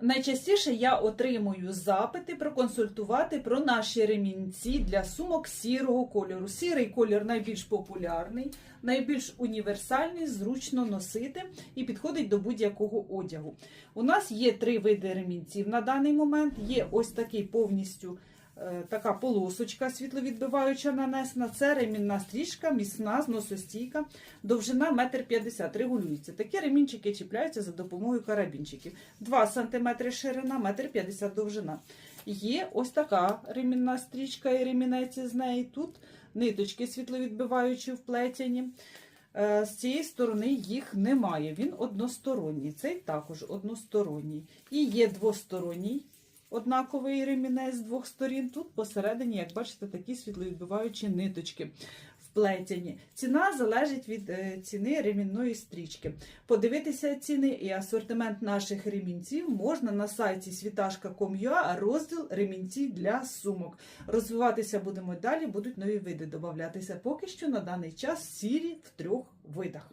Найчастіше я отримую запити проконсультувати про наші ремінці для сумок сірого кольору. Сірий колір найбільш популярний, найбільш універсальний, зручно носити і підходить до будь-якого одягу. У нас є три види ремінців на даний момент. Є ось такий повністю. Е, Така полосочка світловідбиваюча нанесена. Це ремінна стрічка, міцна, зносостійка, довжина 1,50 м. Регулюється. Такі ремінчики чіпляються за допомогою карабінчиків. 2 см ширина, 1,50 м довжина. Є ось така ремінна стрічка і ремінець з неї. Тут ниточки світловідбиваючі вплетені. Е, З цієї сторони їх немає. Він односторонній. Цей також односторонній. І є двосторонній однаковий ремінець з двох сторін. Тут посередині, як бачите, такі світловідбиваючі ниточки вплетені. Ціна залежить від е, ціни ремінної стрічки. Подивитися ціни і асортимент наших ремінців можна на сайті світашка.com.ua, розділ ремінці для сумок. Розвиватися будемо далі, будуть нові види додатися. Поки що на даний час сірі в трьох видах.